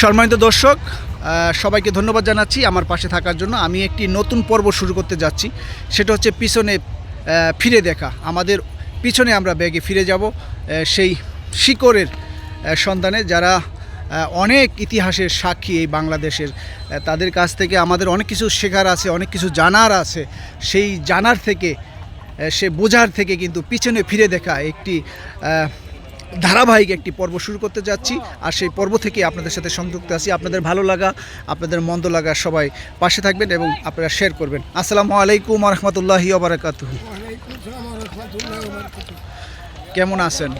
সম্মানিত দর্শক সবাইকে ধন্যবাদ জানাচ্ছি আমার পাশে থাকার জন্য। আমি একটি নতুন পর্ব শুরু করতে যাচ্ছি। সেটা হচ্ছে পিছনে ফিরে দেখা। আমাদের পিছনে আমরা ব্যাগে ফিরে যাব সেই শিকড়ের আহ, সন্ধানে যারা অনেক ইতিহাসের সাক্ষী এই বাংলাদেশের তাদের কাছ থেকে আমাদের অনেক কিছু শেখার আছে অনেক কিছু জানার আছে। সেই জানার থেকে সে বোঝার থেকে কিন্তু পিছনে ফিরে দেখা একটি ধারাবাহিক একটি পর্ব শুরু করতে যাচ্ছি আর সেই পর্ব থেকে আপনাদের সাথে সংযুক্ত আছি। আপনাদের ভালো লাগা, আপনাদের মন্দ লাগা সবাই পাশে থাকবেন এবং আপনারা শেয়ার করবেন। আসসালামু আলাইকুম রহমতুল্লাহি বারাকাতুহু। কেমন আছেন?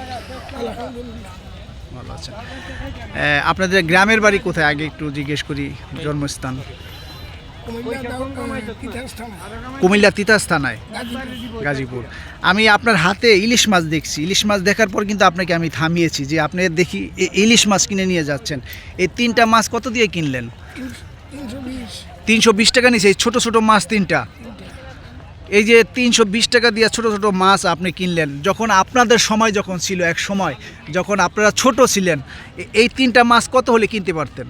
আপনাদের গ্রামের বাড়ি কোথায়? আগে একটু জিজ্ঞেস করি, জন্মস্থান। কুমিল্লা তিতাস থানায়। গাজীপুর। আমি আপনার হাতে ইলিশ মাছ দেখছি। ইলিশ মাছ দেখার পর কিন্তু আপনাকে আমি থামিয়েছি যে আপনি দেখি এ- ইলিশ মাছ কিনে নিয়ে যাচ্ছেন। এই তিনটা মাছ কত দিয়ে কিনলেন? তিনশো- তিনশো বিশ। টাকা নিয়েছে। এই ছোটো ছোটো মাছ তিনটা। এই যে তিনশো বিশ টাকা দিয়ে ছোটো ছোটো মাছ আপনি কিনলেন যখন আপনাদের সময় যখন ছিল এক সময় যখন আপনারা ছোট ছিলেন এই তিনটা মাছ কত হলে কিনতে পারতেন?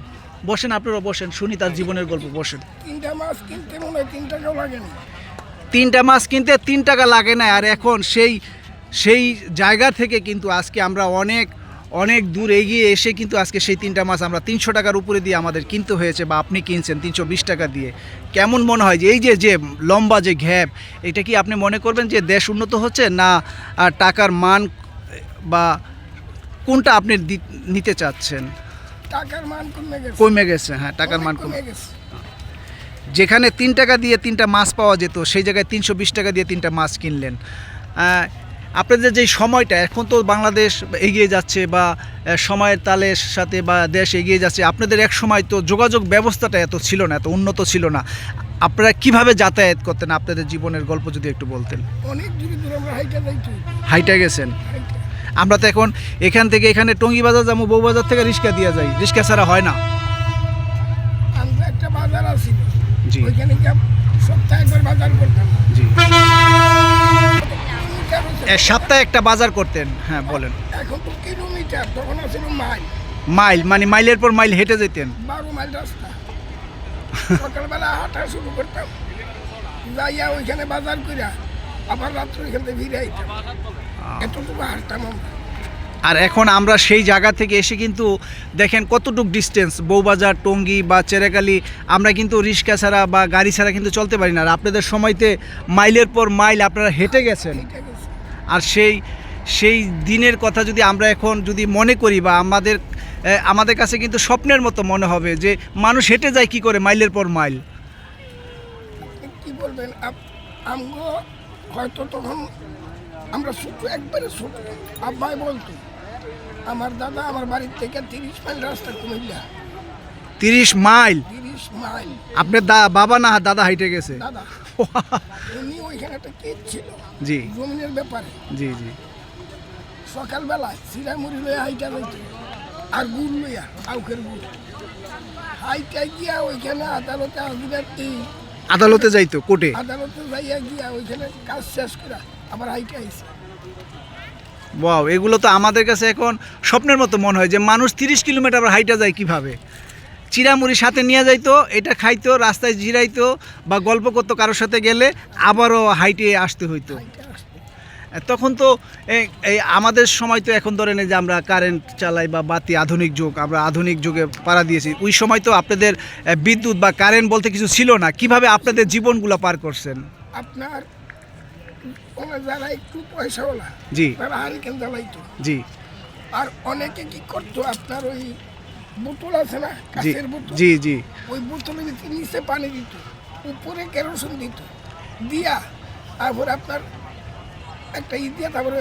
বসেন আপনারা বসেন শুনি তার জীবনের গল্প বসেন। তিনটা মাছ কিনতে মনে হয় তিন টাকাও লাগে না। তিনটা মাছ কিনতে তিন টাকা লাগে না আর এখন সেই সেই জায়গা থেকে কিন্তু আজকে আমরা অনেক অনেক দূর এগিয়ে এসে কিন্তু আজকে সেই তিনটা মাছ আমরা তিনশো টাকার উপরে দিয়ে আমাদের কিনতে হয়েছে বা আপনি কিনছেন তিনশো বিশ টাকা দিয়ে। কেমন মনে হয় যে এই যে যে লম্বা যে ঘ্যাপ এটা কি আপনি মনে করবেন যে দেশ উন্নত হচ্ছে না আর টাকার মান বা কোনটা আপনি নিতে চাচ্ছেন? টাকার মান কমে গেছে। কমে গেছে হ্যাঁ টাকার মান কমে গেছে। যেখানে তিন টাকা দিয়ে তিনটা মাছ পাওয়া যেত সেই জায়গায় তিনশো বিশ টাকা দিয়ে তিনটা মাছ কিনলেন। আপনাদের যে সময়টা এখন তো বাংলাদেশ এগিয়ে যাচ্ছে বা সময়ের তালের সাথে বা দেশ এগিয়ে যাচ্ছে আপনাদের এক সময় তো যোগাযোগ ব্যবস্থাটা এত ছিল না এত উন্নত ছিল না। আপনারা কীভাবে যাতায়াত করতেন? আপনাদের জীবনের গল্প যদি একটু বলতেন। অনেক দূরে দূরে আমরা হাইটা হাইটা গেছেন? আমরা তো এখন এখান থেকে এখানে টঙ্গি বাজার যাব বউবাজার থেকে রিক্সা দিয়ে যাই। রিক্সা ছাড়া হয় না। আমরা একটা বাজার আছে জি। ওইখানে সপ্তাহে একবার বাজার করতাম। জি। কিলোমিটার হচ্ছে। এ, সপ্তাহে একটা বাজার করতেন। হ্যাঁ বলেন। এখন তো কিলোমিটার তখন আছিল মাইল। মাইল মানে মাইলের পর মাইল হেঁটে যেতেন। বারো মাইল রাস্তা। সকালবেলা হাঁটা শুরু করতাম। যাইয়া ওইখানে বাজার কইরা আবার রাত্রে ওইখান থেকে ফিরে আইতাম। এতটুকু হাঁটতাম আর এখন আমরা সেই জায়গা থেকে এসে কিন্তু দেখেন কতটুক ডিস্টেন্স বৌবাজার টঙ্গী বা চেরাকালি আমরা কিন্তু রিক্সা ছাড়া বা গাড়ি ছাড়া কিন্তু চলতে পারি না। আর আপনাদের সময়তে মাইলের পর মাইল আপনারা হেঁটে গেছেন। আর সেই সেই দিনের কথা যদি আমরা এখন যদি মনে করি বা আমাদের আমাদের কাছে কিন্তু স্বপ্নের মতো মনে হবে যে মানুষ হেঁটে যায় কি করে মাইলের পর মাইল। কি বলবেন আমগো হয়তো তখন আমরা ছোট একবারে ছোট। আব্বাই বলতো আমার দাদা আমার বাড়ির থেকে তিরিশ মাইল রাস্তা কুমিল্লা। তিরিশ মাইল? তিরিশ মাইল। আপনার দা বাবা না দাদা হাইটে গেছে? দাদা। উনি ওইখানে একটা কেক ছিল। জি। জমিনের ব্যাপারে। জি জি। সকালবেলায় চিরা মুড়ি লইয়া হাইটা যাইতো। আর গুড় লইয়া আউকের গুড়। হাইটা গিয়া ওইখানে আদালতে হাজিরার এই আদালতে যাইতো কোর্টে? আদালতে যাইয়া গিয়া ওইখানে কাজ শেষ করা আবার আইকে আইছে। ওয়াও এগুলো তো আমাদের কাছে এখন স্বপ্নের মতো মনে হয় যে মানুষ তিরিশ কিলোমিটার আবার হাইটা যায় কীভাবে? চিরামুড়ি সাথে নিয়ে যাইতো এটা খাইতো রাস্তায় জিরাইতো বা গল্প করতো কারোর সাথে গেলে আবারও হাইটে আসতে হইতো। তখন তো এই আমাদের সময় তো এখন ধরেন যে আমরা কারেন্ট চালাই বা বাতি আধুনিক যুগ আমরা আধুনিক যুগে পাড়া দিয়েছি ওই সময় তো আপনাদের বিদ্যুৎ বা কারেন্ট বলতে কিছু ছিল না। কীভাবে আপনাদের জীবনগুলো পার করছেন? আপনার যারা একটু পয়সাওয়ালা জি। তারা হারিকেন জ্বালাইতো। জি। আর অনেকে কি করতো আপনার ওই বোতল আছে না কাছের বোতল? জি জি। ওই বোতলের নিচে পানি দিত উপরে কেরোসিন দিত দিয়া তারপর আপনার একটা ই দিয়া তারপরে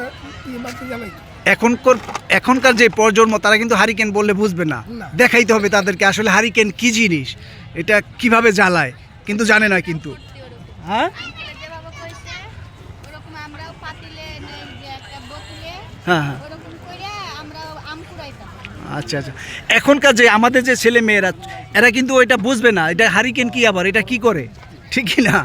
বাতি জ্বালাইতো এখনকার এখনকার যে প্রজন্ম তারা কিন্তু হারিকেন বললে বুঝবে না। দেখাইতে হবে তাদেরকে আসলে হারিকেন কি জিনিস এটা কীভাবে জ্বালায় কিন্তু জানে না কিন্তু। হ্যাঁ? হ্যাঁ হ্যাঁ। আচ্ছা আচ্ছা। এখনকার যে আমাদের যে ছেলে মেয়েরা এরা কিন্তু ওইটা বুঝবে না এটা হারিকেন কি আবার এটা কি করে? ঠিক কি না?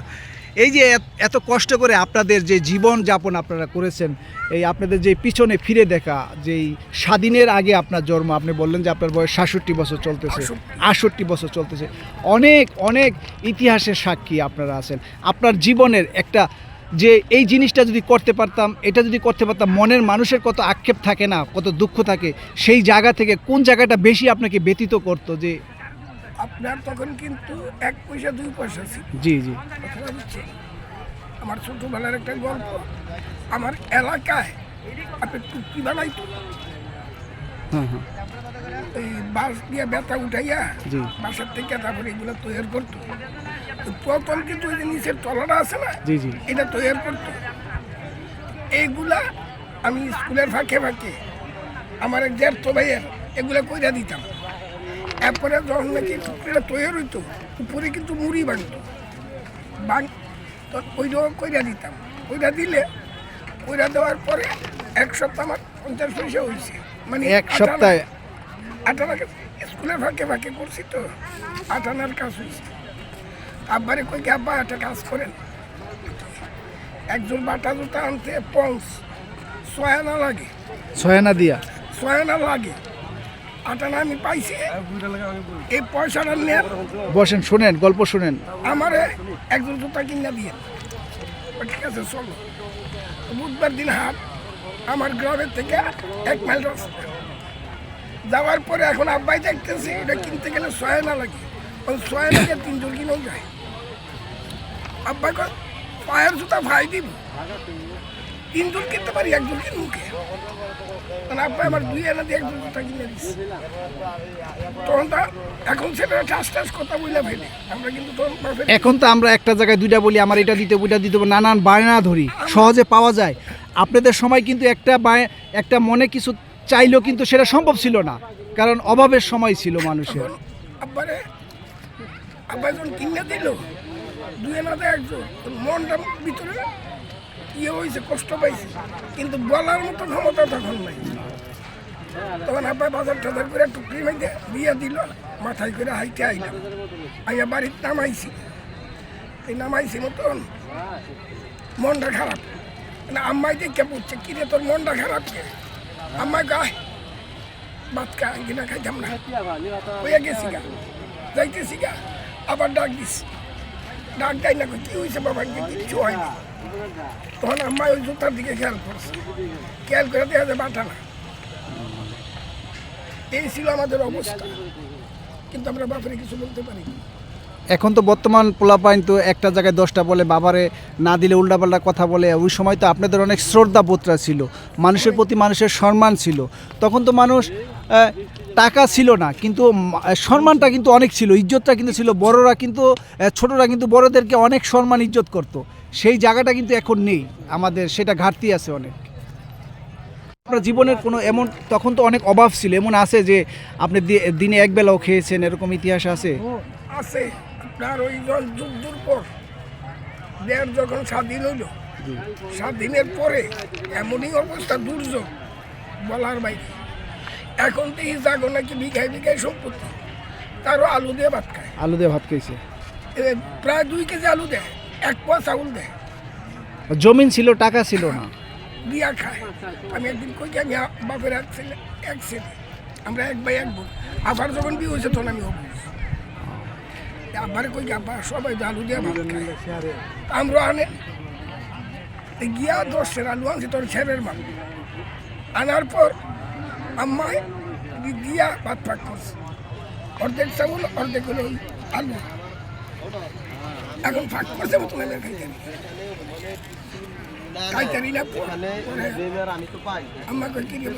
এই যে এত- কষ্ট করে আপনাদের যে জীবন যাপন আপনারা করেছেন এই আপনাদের যে পিছনে ফিরে দেখা যেই স্বাধীনের আগে আপনার জন্ম আপনি বললেন যে আপনার বয়স সাতষট্টি বছর চলতেছে আটষট্টি বছর চলতেছে। অনেক অনেক ইতিহাসের সাক্ষী আপনারা আছেন। আপনার জীবনের একটা যে এই জিনিসটা যদি করতে পারতাম এটা যদি করতে পারতাম মনের মানুষের কত আক্ষেপ থাকে না কত দুঃখ থাকে সেই জায়গা থেকে কোন জায়গাটা বেশি আপনাকে ব্যতীত করতো যে আপনার তখন কিন্তু এক পয়সা দুই পয়সা ছিল। জি জি। কথাটা বুঝছে আমার ছোটবেলার একটা গল্প। আমার এলাকায় আপনি টুকি বানাইতো। এই বাঁশ দিয়ে ব্যথা উঠাইয়া। বাসার থেকে তারপরে এগুলো তৈরি করতো। তো প্রথম কিন্তু ওই যে নিচের তলাটা আছে না? জি জি। এটা তৈরি করতো। এইগুলা আমি স্কুলের ফাঁকে ফাঁকে আমার এক জ্যাঠতো ভাইয়ের এগুলা কইরা দিতাম। এরপরে যখন নাকি টুকরিটা তৈরি হইতো উপরে কিন্তু মুড়ি বানতো। বান তো ওইটাও কইরা দিতাম। কইরা দিলে কইরা দেওয়ার পরে এক সপ্তাহ আমার পঞ্চাশ পয়সা হয়েছে মানে এক সপ্তাহে? আটানা স্কুলে ফাঁকে ফাঁকে করছি তো আটানার কাজ হয়েছে আব্বারে কই কি আব্বা একটা কাজ করেন। একজন বাটা জুতা আনতে পঞ্চ ছয় আনা লাগে। ছয় আনা দিয়া? ছয় আনা লাগে। আটানা আমি পাইছি। এই পয়সাটা নেন বসেন শুনেন গল্প শুনেন। আমারে একজন জুতা কিনা দিয়ে। ঠিক আছে চলো। বুধবার দিন হাট আমার গ্রামের থেকে এক মাইল রাস্তা। যাওয়ার পরে এখন আব্বাই দেখতেছি এটা কিনতে গেলে ছয় না লাগে। ওই ছয় লাগে তিনজন কিনেও যায়। আব্বাই কয় পায়ের জুতা ভাই দিব? তিনজন কিনতে পারি একজন কিনুকে মানে আব্বাই আমার দুই এনে দিয়ে একজন জুতা কিনে দিচ্ছে তখন তা এখন সেটা ঠাস ঠাস কথা ফেলে। আমরা কিন্তু এখন তো আমরা একটা জায়গায় দুইটা বলি আমার এটা দিতে ওইটা দিতে নানান বায়না ধরি। সহজে পাওয়া যায়। আপনাদের সময় কিন্তু একটা একটা মনে কিছু চাইলেও কিন্তু সেটা সম্ভব ছিল না। কারণ অভাবের সময় ছিল মানুষের। আব্বারে আব্বা যখন কিনে দিল দুই এনাতে একজন মনটা ভিতরে ইয়ে হয়েছে, কষ্ট পাইছে। কিন্তু বলার মতো ক্ষমতা তখন নাই। তখন আব্বা বাজার টাজার করে টুকরি মেঘে দিয়ে দিল, মাথায় করে হাইতে আইলাম। আইয়া বাড়ির নামাইছি। এই নামাইছি মতন, মনটা খারাপ। মানে আম্মাই দেখে বুঝছে, কিরে তোর মনটা খারাপ কে? আম্মাই গায় ভাত খাই কিনা খাইতাম না। হইয়া গেছি গা, যাইতেছি গা। আবার ডাক দিস ডাক দেয় না কি হয়েছে বাবা কি কিচ্ছু হয়নি তখন ওই জুতার দিকে খেয়াল খেয়াল করে যায় বাটা না এই ছিল আমাদের অবস্থা। কিন্তু আমরা কিছু বলতে পারি এখন তো বর্তমান পোলাপাইন তো একটা জায়গায় দশটা বলে, বাবারে না দিলে উল্টাপাল্টা কথা বলে। ওই সময় তো আপনাদের অনেক শ্রদ্ধা বোধরা ছিল, মানুষের প্রতি মানুষের সম্মান ছিল। তখন তো মানুষ টাকা ছিল না, কিন্তু সম্মানটা কিন্তু অনেক ছিল, ইজ্জতটা কিন্তু ছিল। বড়রা কিন্তু ছোটরা কিন্তু বড়দেরকে অনেক সম্মান, ইজ্জত করতো। সেই জায়গাটা কিন্তু এখন নেই। আমাদের সেটা ঘাটতি আছে অনেক। আপনার জীবনের কোনো এমন তখন তো অনেক অভাব ছিল। এমন আছে যে আপনি দিনে এক বেলাও খেয়েছেন এরকম ইতিহাস আছে? আছে। আপনার ওই জল যুদ্ধর পর। দেড় যখন স্বাধীন হইল স্বাধীনের পরে এমনই অবস্থা দুর্যোগ বলার বাইরে। এখন তো জাগো নাকি বিঘায় বিঘায় সম্পত্তি। তারও আলু দিয়ে ভাত খায়। আলু দিয়ে ভাত খেয়েছে প্রায় দুই কেজি আলু দেয়। এক পোয়া চাউল দেয় জমিন ছিল টাকা ছিল না। দিয়া খায়। আমি একদিন কই কি আমি বাপের এক ছেলে এক ছেলে। আমরা এক ভাই এক বোন। আবার যখন বিয়ে হয়েছে তখন আমি হব। আবার কই কি আব্বা সবাই আলু দিয়ে ভাত খায়। আমরা আনে। গিয়া দশের আলু আনছি তোর ছেলের মাল আনার পর আম্মায় দিয়া ভাত পাক করছে। অর্ধেক চাউল অর্ধেক হলো আলু। এখন ফাঁক করছে আর খাইতে নি। খাইতে নি না পরে আমাকে কি দিয়ে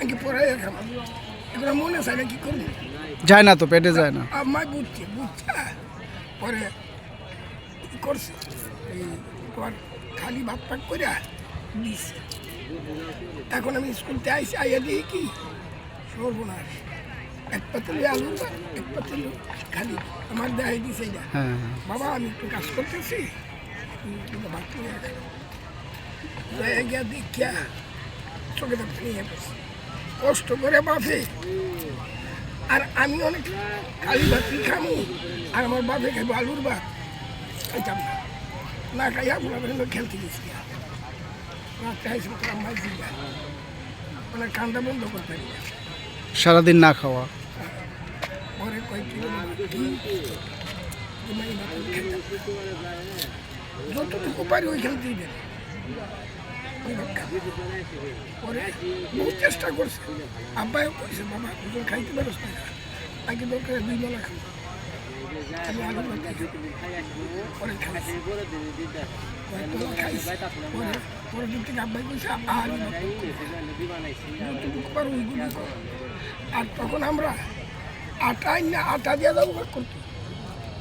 আমি পড়াই খাম এগুলো মনে চাই না কি করব? যায় না তো পেটে যায় না। আমায় বুঝছে বুঝছে। পরে কি করছে। এই খালি ভাত পাক করে দিছে। এখন আমি স্কুলতে আইসি আইয়া দিই কি সর্বনাশ। এক পাতিল আলু এক পাতিল খালি। আমার দেখাই দিছে এটা। হ্যাঁ। বাবা আমি একটু কাজ করতেছি। ভাত নিয়ে গিয়া দেখিয়া চোখে তো নিয়ে কষ্ট করে বাপে। আর আমি অনেক খালি ভাত খামু? আর আমার বাপে খাইবো আলুর ভাত। খাইতাম না। না খাইয়া করেন খেলতে গেছি রাত্রে আইসি তোরা মাছ দিবা মানে কান্দা বন্ধ করতে পারি না। সারাদিন না খাওয়া। চেষ্টা করছে।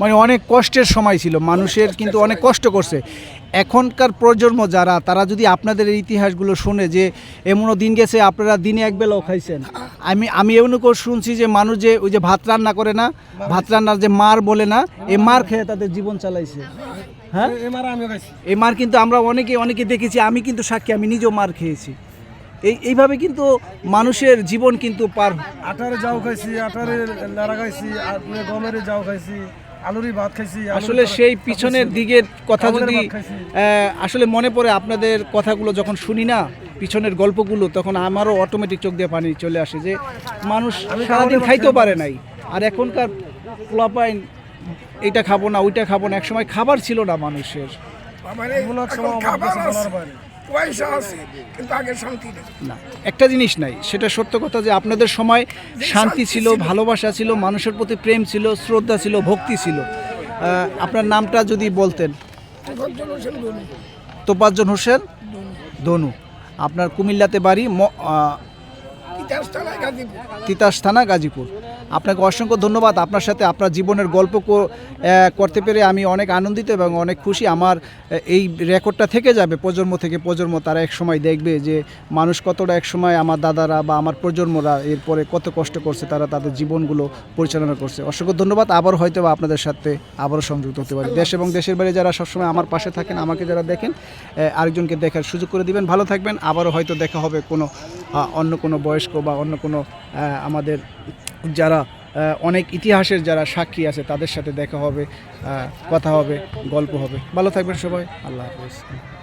মানে অনেক কষ্টের সময় ছিল, মানুষের কিন্তু অনেক কষ্ট করছে। এখনকার প্রজন্ম যারা, তারা যদি আপনাদের ইতিহাসগুলো শুনে যে এমনও দিন গেছে, আপনারা দিনে এক বেলাও খাইছেন। আমি আমি এমনও করে শুনছি যে মানুষ যে ওই যে ভাত রান্না করে না ভাত রান্নার যে মার বলে না এই মার খেয়ে তাদের জীবন চালাইছে। হ্যাঁ? এই মার কিন্তু আমরা অনেকে অনেকে দেখেছি আমি কিন্তু সাক্ষী আমি নিজেও মার খেয়েছি। এই এইভাবে কিন্তু মানুষের জীবন কিন্তু পার আটারে যাও খাইছি আটারে নাড়া খাইছি গমের যাও খাইছি আলুরি ভাত খাইছি আসলে সেই পিছনের দিকের কথা যদি আসলে মনে পড়ে আপনাদের কথাগুলো যখন শুনি না পিছনের গল্পগুলো তখন আমারও অটোমেটিক চোখ দিয়ে পানি চলে আসে যে মানুষ সারাদিন খাইতেও পারে নাই। আর এখনকার পোলাপাইন এটা খাব না ওইটা খাব না একসময় খাবার ছিল না মানুষের। পয়সা আছে কিন্তু আগে শান্তি নেই। না একটা জিনিস নাই সেটা সত্য কথা যে আপনাদের সময় শান্তি ছিল। ভালোবাসা ছিল মানুষের প্রতি প্রেম ছিল শ্রদ্ধা ছিল ভক্তি ছিল। আপনার নামটা যদি বলতেন। গজ্জল হোসেন ধনী। তোপাজ্জন হোসেন দনু আপনার কুমিল্লাতে বাড়ি তিতাস থানা গাজীপুর। আপনাকে অসংখ্য ধন্যবাদ। আপনার সাথে আপনার জীবনের গল্প করতে পেরে আমি অনেক আনন্দিত এবং অনেক খুশি। আমার এই রেকর্ডটা থেকে যাবে প্রজন্ম থেকে প্রজন্ম। তারা এক সময় দেখবে যে মানুষ কতটা এক সময় আমার দাদারা বা আমার প্রজন্মরা এরপরে কত কষ্ট করছে, তারা তাদের জীবনগুলো পরিচালনা করছে। অসংখ্য ধন্যবাদ। আবার হয়তো আপনাদের সাথে আবারও সংযুক্ত হতে পারি। দেশ এবং দেশের বাইরে যারা সবসময় আমার পাশে থাকেন, আমাকে যারা দেখেন আরেকজনকে দেখার সুযোগ করে দিবেন। ভালো থাকবেন। আবারও হয়তো দেখা হবে কোনো অন্য কোনো বয়স্ক বা অন্য কোনো আমাদের যারা অনেক ইতিহাসের যারা সাক্ষী আছে, তাদের সাথে দেখা হবে কথা হবে, গল্প হবে। ভালো থাকবেন সবাই। আল্লাহ হাফেজ।